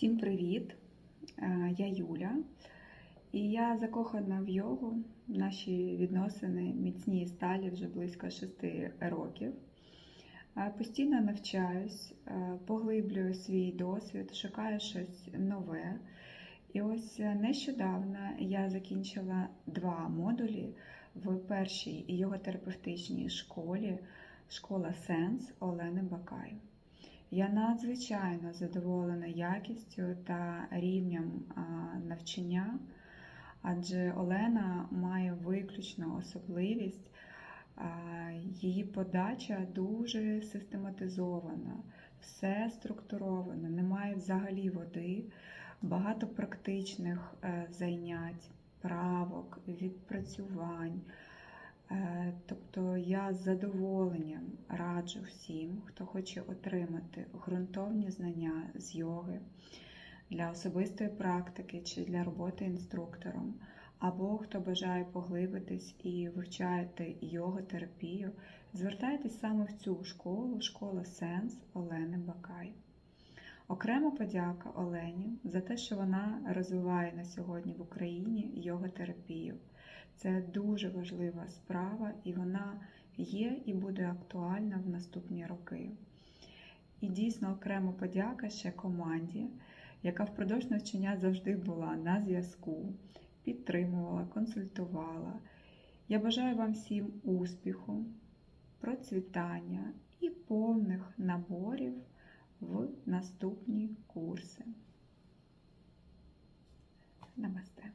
Всім привіт! Е, Я Юля, і я закохана в йогу. Наші відносини міцні і сталі вже близько шести років. Е, Постійно навчаюсь, е, поглиблюю свій досвід, шукаю щось нове. І ось нещодавно я закінчила два модулі в першій йоготерапевтичній школі школа Сенс Олени Бакай. Я надзвичайно задоволена якістю та рівнем навчання, адже Олена має виключну особливість, її подача дуже систематизована, все структуровано, немає взагалі води, багато практичних е, зайнять, правок, відпрацювань. Е, Тобто я з задоволенням раджу всім, хто хоче отримати ґрунтовні знання з йоги для особистої практики чи для роботи інструктором, або хто бажає поглибитись і вивчаєте йоготерапію, звертайтесь саме в цю школу, школа Сенс Олени Бакай. Окрема подяка Олені за те, що вона розвиває на сьогодні в Україні йоготерапію. Це дуже важлива справа, і вона є і буде актуальна в наступні роки. І дійсно окрема подяка ще команді, яка впродовж навчання завжди була на зв'язку, підтримувала, консультувала. Я бажаю вам всім успіху, процвітання і повних наборів в наступні курси. Намасте.